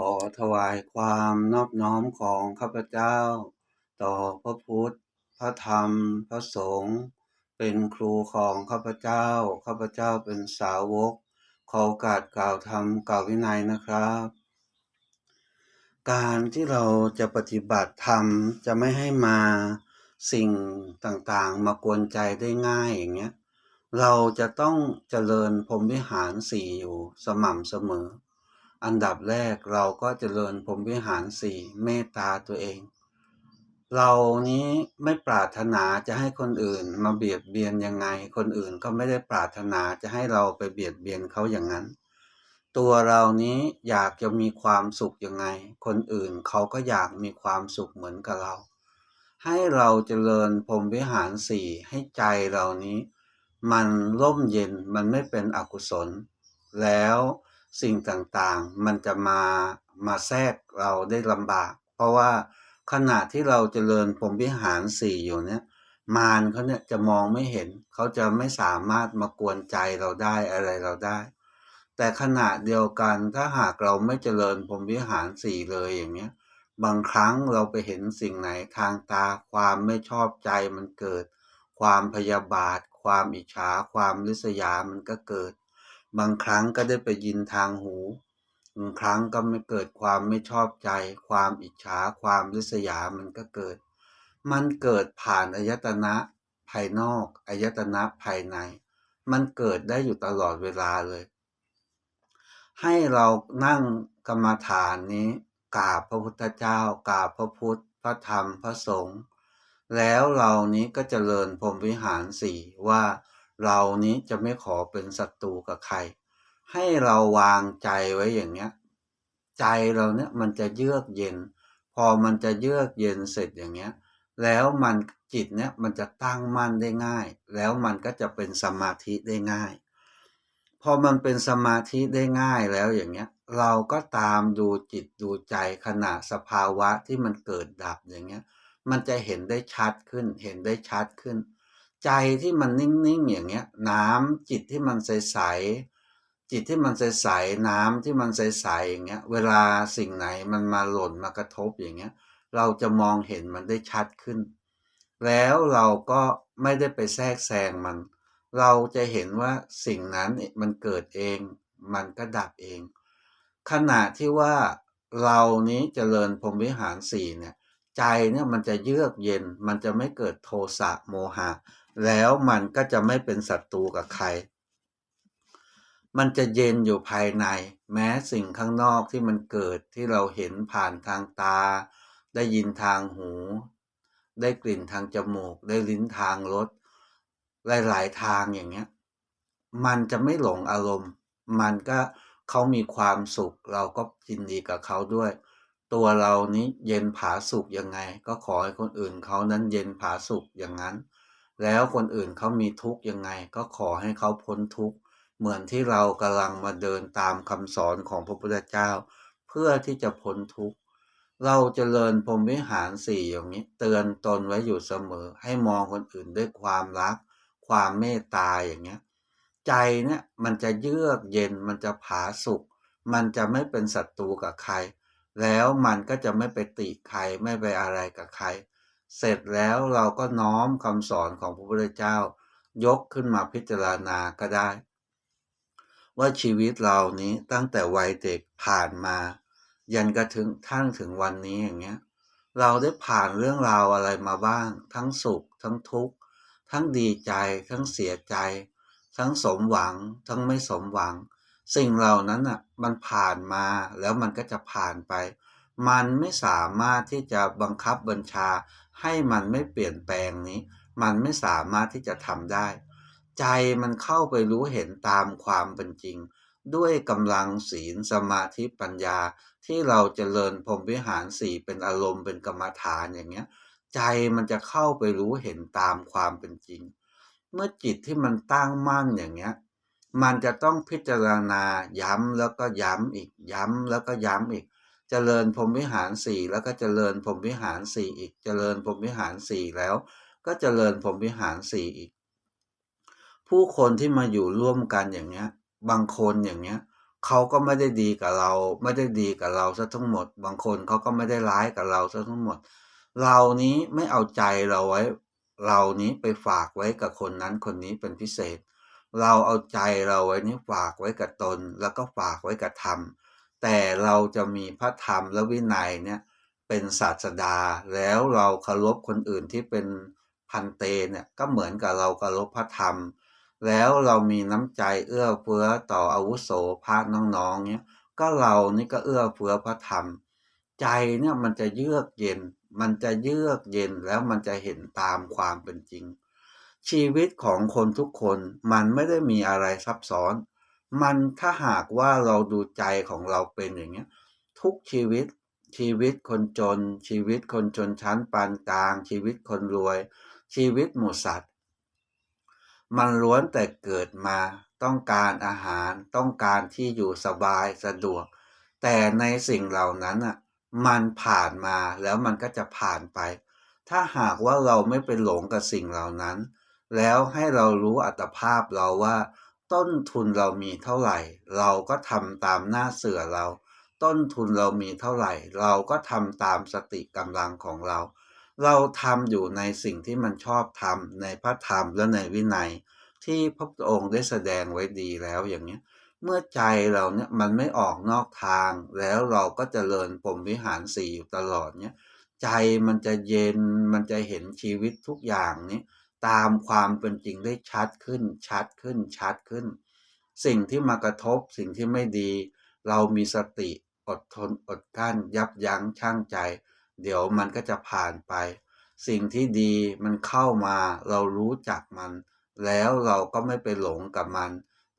ขอถวายความนอบน้อมของข้าพเจ้า ต่อพระพุทธ พระธรรม พระสงฆ์เป็นครูของข้าพเจ้า ข้าพเจ้าเป็นสาวก ขอโอกาสกล่าวธรรมกล่าววินัยนะครับ การที่เราจะปฏิบัติธรรมจะไม่ให้มาสิ่งต่างๆ มากวนใจได้ง่ายอย่างเงี้ย เราจะต้องเจริญพรหมวิหารสี่อยู่สม่ำเสมอ อันดับแรกเราก็เจริญพรมวิหารสี่เมตตาตัวเอง เรานี้ไม่ปรารถนาจะให้คนอื่นมาเบียดเบียนยังไง คนอื่นก็ไม่ได้ปรารถนาจะให้เราไปเบียดเบียนเขาอย่างนั้น ตัวเรานี้อยากจะมีความสุขยังไง คนอื่นเขาก็อยากมีความสุขเหมือนกับเรา ให้เราเจริญพรมวิหารสี่ให้ใจเรานี้ มันร่มเย็นมันไม่เป็นอกุศล แล้ว สิ่งต่างๆ มันจะมามาแทรกเราได้ลำบาก เพราะว่าขณะที่เราเจริญพรหมวิหารสี่อยู่เนี่ยมารเขาเนี่ยจะมองไม่เห็น เขาจะไม่สามารถมากวนใจเราได้อะไรเราได้ แต่ขณะเดียวกันถ้าหากเราไม่เจริญพรหมวิหารสี่เลยอย่างเนี้ยบางครั้งเราไปเห็นสิ่งไหนทางตาความไม่ชอบใจมันเกิด ความพยาบาท ความอิจฉาความริษยามันก็เกิด บางครั้งก็ได้ไปยินทางหูบางครั้งก็ไม่เกิดความไม่ชอบใจ ความอิจฉาความริษยามันก็เกิด มันเกิดผ่านอายตนะภายนอกอายตนะภายใน มันเกิดได้อยู่ตลอดเวลาเลย ให้เรานั่งกรรมฐานนี้กราบพระพุทธเจ้ากราบพระพุทธ พระธรรมพระสงฆ์แล้วเรานี้ก็เจริญพรมวิหารสี่ว่า เรานี้จะไม่ขอเป็นศัตรูกับใคร ให้เราวางใจไว้อย่างเนี้ย ใจเราเนี่ยมันจะเยือกเย็น พอมันจะเยือกเย็นเสร็จอย่างเงี้ย แล้วมันจิตเนี่ยมันจะตั้งมั่นได้ง่าย แล้วมันก็จะเป็นสมาธิได้ง่าย พอมันเป็นสมาธิได้ง่ายแล้วอย่างเงี้ย เราก็ตามดูจิตดูใจขณะสภาวะที่มันเกิดดับอย่างเงี้ย มันจะเห็นได้ชัดขึ้น เห็นได้ชัดขึ้น ใจที่มันนิ่งๆอย่างเงี้ย น้ำจิตที่มันใสๆจิตที่มันใสๆน้ำที่มันใสๆอย่างเงี้ย เวลาสิ่งไหนมันมาหล่นมากระทบอย่างเงี้ย เราจะมองเห็นมันได้ชัดขึ้น แล้วเราก็ไม่ได้ไปแทรกแซงมัน เราจะเห็นว่าสิ่งนั้นมันเกิดเอง มันก็ดับเอง ขณะที่ว่าเรานี้เจริญพรมวิหารสี่เนี่ยใจเนี่ยมันจะเยือกเย็นมันจะไม่เกิดโทสะโมหะ แล้วมันก็จะไม่เป็นศัตรูกับใคร มันจะเย็นอยู่ภายใน แม้สิ่งข้างนอกที่มันเกิดที่เราเห็นผ่านทางตา ได้ยินทางหู ได้กลิ่นทางจมูก ได้ลิ้นทางรสหลาย ๆ ทางอย่างเงี้ย มันจะไม่หลงอารมณ์ มันก็เขามีความสุข เราก็ยินดีกับเขาด้วย ตัวเรานี้เย็นผาสุขยังไง ก็ขอให้คนอื่นเขานั้นเย็นผาสุขอย่างนั้น แล้วคนอื่นเขามีทุกข์ยังไง ก็ขอให้เขาพ้นทุกข์เหมือนที่เรากำลังมาเดินตามคำสอนของพระพุทธเจ้า เพื่อที่จะพ้นทุกข์เราจเจริญพรหมวิหารสี่อย่างนี้ เตือนตนไว้อยู่เสมอ ให้มองคนอื่นด้วยความรัก ความเมตตาอย่างเงี้ยใจเนี่ยมันจะเยือกเย็นมันจะผาสุกมันจะไม่เป็นศัตรูกับใคร แล้วมันก็จะไม่ไปติใครไม่ไปอะไรกับใคร เสร็จแล้วเราก็น้อมคำสอนของพระพุทธเจ้ายกขึ้นมาพิจารณาก็ได้ ว่าชีวิตเรานี้ตั้งแต่วัยเด็กผ่านมา ยันกระถึงทั้งถึงวันนี้อย่างเงี้ย เราได้ผ่านเรื่องราวอะไรมาบ้าง ทั้งสุข ทั้งทุกข์ ทั้งดีใจ ทั้งเสียใจ ทั้งสมหวัง ทั้งไม่สมหวัง สิ่งเหล่านั้นอะมันผ่านมาแล้วมันก็จะผ่านไป มันไม่สามารถที่จะบังคับบัญชา ให้มันไม่เปลี่ยนแปลงนี้ มันไม่สามารถที่จะทำได้ ใจมันเข้าไปรู้เห็นตามความเป็นจริง ด้วยกำลังศีลสมาธิปัญญาที่เราจเจริญพรมวิหารสี่เป็นอารมณ์เป็นกรรมฐานอย่างเงี้ย ใจมันจะเข้าไปรู้เห็นตามความเป็นจริง เมื่อจิตที่มันตั้งมั่นอย่างเงี้ยมันจะต้องพิจารณาย้ำแล้วก็ย้ำอีกย้ำแล้วก็ย้ำอีก จริญพรหมวิหารสี่แล้วก็เจริญพรหมวิหารสี่อีกเจริญพรหมวิหารสี่แล้ว ก็เจริญพรหมวิหารสี่อีก ผู้คนที่มาอยู่ร่วมกันอย่างเงี้ย บางคนอย่างเงี้ยเขาก็ไม่ได้ดีกับเรา ไม่ได้ดีกับเราเสียทั้งหมด บางคนเขาก็ไม่ได้ร้ายกับเราเสียทั้งหมด เรานี้ไม่เอาใจเราไว้ เรานี้ไปฝากไว้กับคนนั้นคนนี้เป็นพิเศษ เราเอาใจเราไว้นี้ฝากไว้กับตน แล้วก็ฝากไว้กับธรรม แต่เราจะมีพระธรรมและวินัยเนี่ยเป็นศาสดา แล้วเราเคารพคนอื่นที่เป็นพันเตเนี่ยก็เหมือนกับเราเคารพพระธรรม แล้วเรามีน้ำใจเอื้อเฟื้อต่ออาวุโสพระน้องๆเนี่ยก็เรานี่ก็เอื้อเฟื้อพระธรรม ใจเนี่ยมันจะเยือกเย็น มันจะเยือกเย็นแล้วมันจะเห็นตามความเป็นจริง ชีวิตของคนทุกคนมันไม่ได้มีอะไรซับซ้อน มันถ้าหากว่าเราดูใจของเราเป็นอย่างเงี้ย ทุกชีวิตชีวิตคนจน ชีวิตคนชนชั้นปานกลาง ชีวิตคนรวย ชีวิตหมู่สัตว์ มันล้วนแต่เกิดมาต้องการอาหารต้องการที่อยู่สบายสะดวก แต่ในสิ่งเหล่านั้นอะมันผ่านมาแล้วมันก็จะผ่านไป ถ้าหากว่าเราไม่ไปหลงกับสิ่งเหล่านั้น แล้วให้เรารู้อัตภาพเราว่า ต้นทุนเรามีเท่าไหร่ เราก็ทำตามหน้าเสือเรา ต้นทุนเรามีเท่าไหร่ เราก็ทำตามสติกำลังของเรา เราทำอยู่ในสิ่งที่มันชอบทำในพระธรรมและในวินัย ที่พระองค์ได้แสดงไว้ดีแล้วอย่างนี้เมื่อใจเราเนี่ยมันไม่ออกนอกทาง แล้วเราก็จเจริญปมวิหารสี่อยู่ตลอดเนี่ยใจมันจะเย็นมันจะเห็นชีวิตทุกอย่างนี้ ตามความเป็นจริงได้ชัดขึ้น ชัดขึ้น ชัดขึ้น สิ่งที่มากระทบสิ่งที่ไม่ดี เรามีสติอดทนอดกั้น ยับยั้งชั่งใจ เดี๋ยวมันก็จะผ่านไป สิ่งที่ดีมันเข้ามา เรารู้จักมัน แล้วเราก็ไม่ไปหลงกับมัน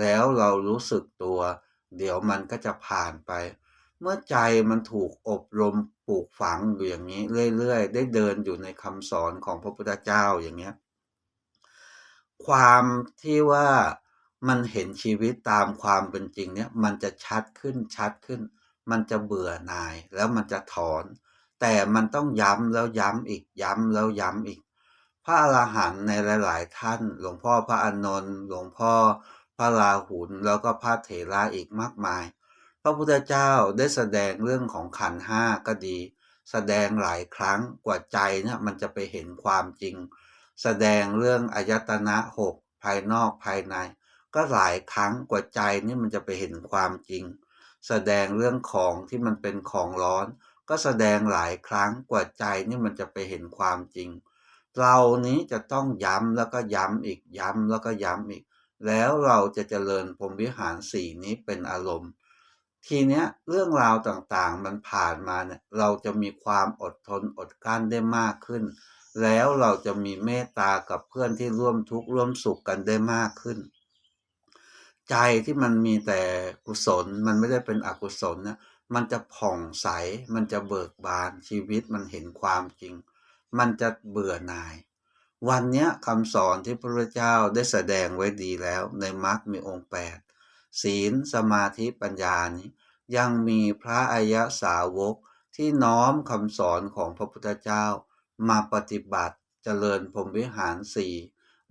แล้วเรารู้สึกตัว เดี๋ยวมันก็จะผ่านไป เมื่อใจมันถูกอบรมปลูกฝังอยู่อย่างนี้เรื่อยๆ ได้เดินอยู่ในคำสอนของพระพุทธเจ้าอย่างเงี้ย ความที่ว่ามันเห็นชีวิตตามความเป็นจริงเนี่ยมันจะชัดขึ้นชัดขึ้น มันจะเบื่อหน่ายแล้วมันจะถอน แต่มันต้องย้ำแล้วย้ำอีกย้ำแล้วย้ำอีก พระอรหันต์ในหลาย ๆ ท่าน หลวงพ่อพระอานนท์หลวงพ่อพระราหุลแล้วก็พระเถระอีกมากมาย พระพุทธเจ้าได้แสดงเรื่องของขันห้าก็ดี แสดงหลายครั้งกว่าใจเนี่ยมันจะไปเห็นความจริง แสดงเรื่องอายตนะหกภายนอกภายใน ก็หลายครั้งกว่าใจนี่มันจะไปเห็นความจริง แสดงเรื่องของที่มันเป็นของร้อน ก็แสดงหลายครั้งกว่าใจนี่มันจะไปเห็นความจริง เรานี้จะต้องย้ำแล้วก็ย้ำอีกย้ำแล้วก็ย้ำอีก แล้วเราจะเจริญพรมวิหารสี่นี้เป็นอารมณ์ทีเนี้ยเรื่องราวต่างๆมันผ่านมาเนี่ยเราจะมีความอดทนอดกั้นได้มากขึ้น แล้วเราจะมีเมตตากับเพื่อนที่ร่วมทุกข์ร่วมสุขกันได้มากขึ้น ใจที่มันมีแต่กุศลมันไม่ได้เป็นอกุศลนะมันจะผ่องใส มันจะเบิกบานชีวิตมันเห็นความจริง มันจะเบื่อหน่าย วันนี้คำสอนที่พระเจ้าได้แสดงไว้ดีแล้วในมรรคมีองค์แปดศีลสมาธิปัญญานี้ ยังมีพระอายะสาวกที่น้อมคำสอนของพระพุทธเจ้า มาปฏิบัติเจริญพรมวิหารสี่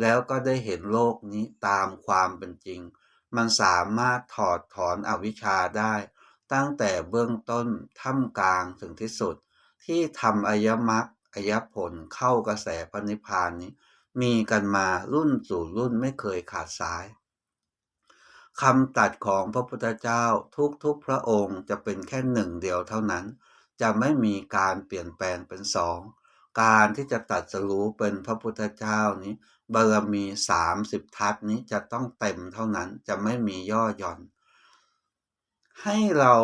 แล้วก็ได้เห็นโลกนี้ตามความเป็นจริง มันสามารถถอดถอนอวิชชาได้ ตั้งแต่เบื้องต้นท่ามกลางถึงที่สุด ที่ทำอายมักอายผลเข้ากระแสพระนิพพานนี้ มีกันมารุ่นสู่รุ่นไม่เคยขาดสายคำตัดของพระพุทธเจ้าทุกๆพระองค์จะเป็นแค่หนึ่งเดียวเท่านั้น จะไม่มีการเปลี่ยนแปลงเป็นสอง การที่จะตัดสรู้เป็นพระพุทธเจ้านี้บารมีสามสิบทัศนี้จะต้องเต็มเท่านั้นจะไม่มีย่อหย่อน ให้เรา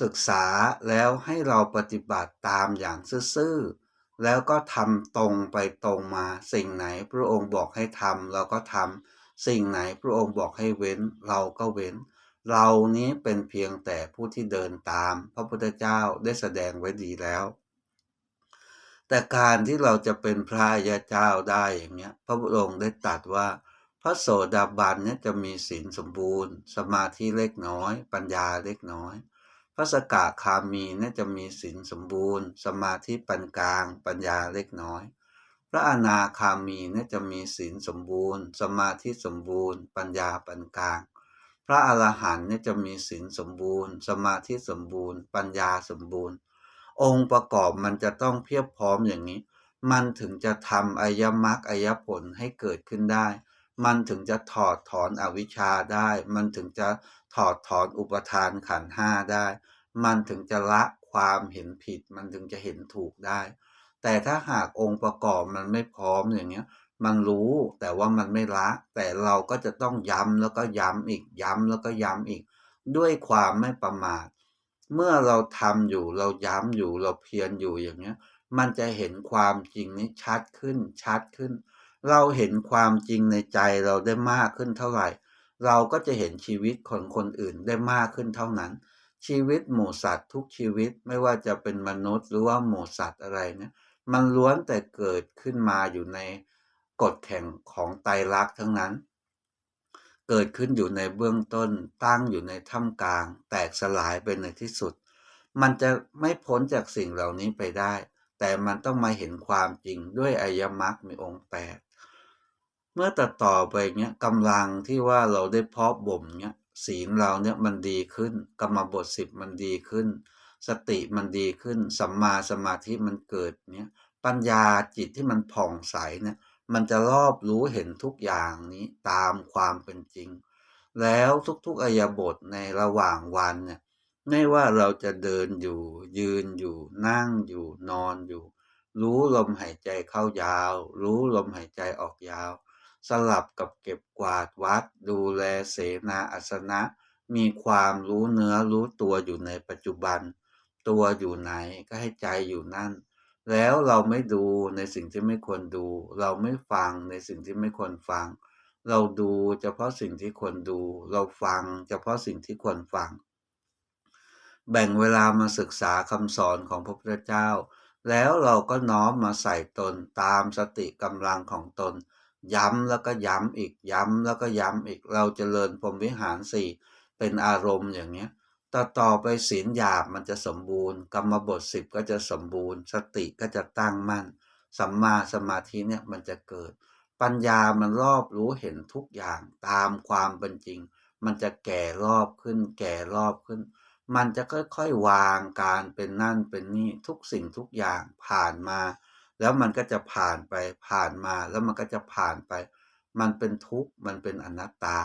ศึกษาแล้วให้เราปฏิบัติตามอย่างซื่อๆแล้วก็ทำตรงไปตรงมา สิ่งไหนพระองค์บอกให้ทำเราก็ทำสิ่งไหนพระองค์บอกให้เว้น เราก็เว้น เรานี้เป็นเพียงแต่ผู้ที่เดินตาม พระพุทธเจ้าได้แสดงไว้ดีแล้ว แต่การที่เราจะเป็นพระยาเจ้าได้อย่างเนี้ย พระพุทธองค์ได้ตรัสว่า พระโสดาบันเนี่ยจะมีศีลสมบูรณ์ สมาธิเล็กน้อย ปัญญาเล็กน้อย พระสกาคามีเนี่ยจะมีศีลสมบูรณ์ สมาธิปานกลาง ปัญญาเล็กน้อย พระอนาคามีเนี่ยจะมีศีลสมบูรณ์ สมาธิสมบูรณ์ ปัญญาปานกลาง พระอรหันต์เนี่ยจะมีศีลสมบูรณ์ สมาธิสมบูรณ์ ปัญญาสมบูรณ์ องค์ประกอบมันจะต้องเพียบพร้อมอย่างนี้ มันถึงจะทำอายมรรคอายผลให้เกิดขึ้นได้ มันถึงจะถอดถอนอวิชชาได้ มันถึงจะถอดถอนอุปทานขันห้าได้ มันถึงจะละความเห็นผิด มันถึงจะเห็นถูกได้ แต่ถ้าหากองค์ประกอบมันไม่พร้อมอย่างเงี้ยมันรู้แต่ว่ามันไม่ละ แต่เราก็จะต้องย้ำแล้วก็ย้ำอีกย้ำแล้วก็ย้ำอีก ด้วยความไม่ประมาท เมื่อเราทำอยู่เราย้ำอยู่เราเพียรอยู่อย่างเงี้ย มันจะเห็นความจริงนี้ชัดขึ้นชัดขึ้น เราเห็นความจริงในใจเราได้มากขึ้นเท่าไหร่ เราก็จะเห็นชีวิตคนคนอื่นได้มากขึ้นเท่านั้น ชีวิตหมูสัตว์ทุกชีวิตไม่ว่าจะเป็นมนุษย์หรือว่าหมูสัตว์อะไรเนี่ยมันล้วนแต่เกิดขึ้นมาอยู่ในกฎแข่งของไตรลักษณ์ทั้งนั้น เกิดขึ้นอยู่ในเบื้องต้น ตั้งอยู่ในท่ามกลาง แตกสลายไปในที่สุด มันจะไม่พ้นจากสิ่งเหล่านี้ไปได้ แต่มันต้องมาเห็นความจริงด้วยอายมรรคมีองค์แปดเมื่อตัดต่อไปเนี้ยกำลังที่ว่าเราได้เพาะบ่มเนี้ยศีลเราเนี่ยมันดีขึ้น กรรมบทสิบมันดีขึ้น สติมันดีขึ้น สัมมาสมาธิมันเกิดเนี้ยปัญญาจิตที่มันผ่องใสเนี่ย มันจะรอบรู้เห็นทุกอย่างนี้ตามความเป็นจริง แล้วทุกๆอายบทในระหว่างวันเนี่ยไม่ว่าเราจะเดินอยู่ ยืนอยู่ นั่งอยู่นอนอยู่ รู้ลมหายใจเข้ายาว รู้ลมหายใจออกยาว สลับกับเก็บกวาดวัด ดูแลเสนาอาสนะ มีความรู้เนื้อรู้ตัวอยู่ในปัจจุบัน ตัวอยู่ไหนก็ให้ใจอยู่นั่น แล้วเราไม่ดูในสิ่งที่ไม่ควรดู เราไม่ฟังในสิ่งที่ไม่ควรฟัง เราดูเฉพาะสิ่งที่ควรดู เราฟังเฉพาะสิ่งที่ควรฟัง แบ่งเวลามาศึกษาคำสอนของพระพุทธเจ้า แล้วเราก็น้อมมาใส่ตนตามสติกำลังของตน ย้ำแล้วก็ย้ำอีกย้ำแล้วก็ย้ำอีกเราจเจริญพรมวิหารสี่เป็นอารมณ์อย่างเนี้ย ต่อต่อไปศีลหยาบมันจะสมบูรณ์ กรรมบทสิบก็จะสมบูรณ์ สติก็จะตั้งมั่น สัมมาสมาธิเนี่ยมันจะเกิด ปัญญามันรอบรู้เห็นทุกอย่างตามความเป็นจริง มันจะแก่รอบขึ้น แก่รอบขึ้น มันจะค่อยๆวางการเป็นนั่นเป็นนี่ทุกสิ่งทุกอย่างผ่านมา แล้วมันก็จะผ่านไปผ่านมาแล้วมันก็จะผ่านไป มันเป็นทุกข์มันเป็นอนัตตา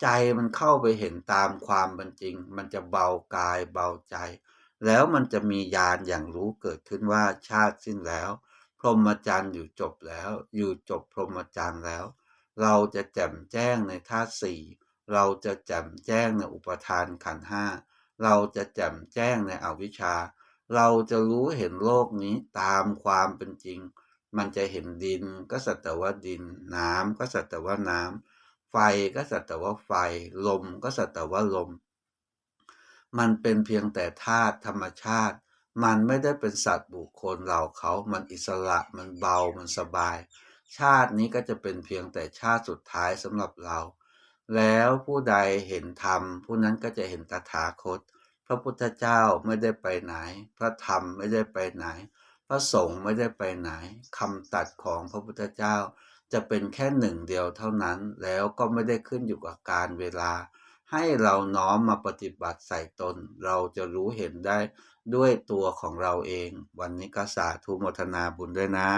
ใจมันเข้าไปเห็นตามความเป็นจริง มันจะเบากายเบาใจ แล้วมันจะมีญาณอย่างรู้เกิดขึ้นว่าชาติสิ้นแล้ว พรหมจรรย์อยู่จบแล้ว อยู่จบพรหมจรรย์แล้ว เราจะแจ่มแจ้งในธาตุสี่เราจะแจ่มแจ้งในอุปทานขันห้าเราจะแจ่มแจ้งในอวิชชา เราจะรู้เห็นโลกนี้ตามความเป็นจริง มันจะเห็นดินก็สัตว์ว่าดิน น้ำก็สัตว์ว่าน้ำ ก็สัตว์ว่าไฟ ลมก็สัตว์ว่าลม มันเป็นเพียงแต่ธาตุธรรมชาติ มันไม่ได้เป็นสัตว์บุคคลเราเขา มันอิสระ มันเบา มันสบาย ชาตินี้ก็จะเป็นเพียงแต่ชาติสุดท้ายสำหรับเรา แล้วผู้ใดเห็นธรรม ผู้นั้นก็จะเห็นตถาคต พระพุทธเจ้าไม่ได้ไปไหน พระธรรมไม่ได้ไปไหน พระสงฆ์ไม่ได้ไปไหนคำตัดของพระพุทธเจ้า จะเป็นแค่หนึ่งเดียวเท่านั้น แล้วก็ไม่ได้ขึ้นอยู่กับการเวลา ให้เราน้อมมาปฏิบัติใส่ตน เราจะรู้เห็นได้ด้วยตัวของเราเอง วันนี้ก็สาธุโมทนาบุญด้วยนะ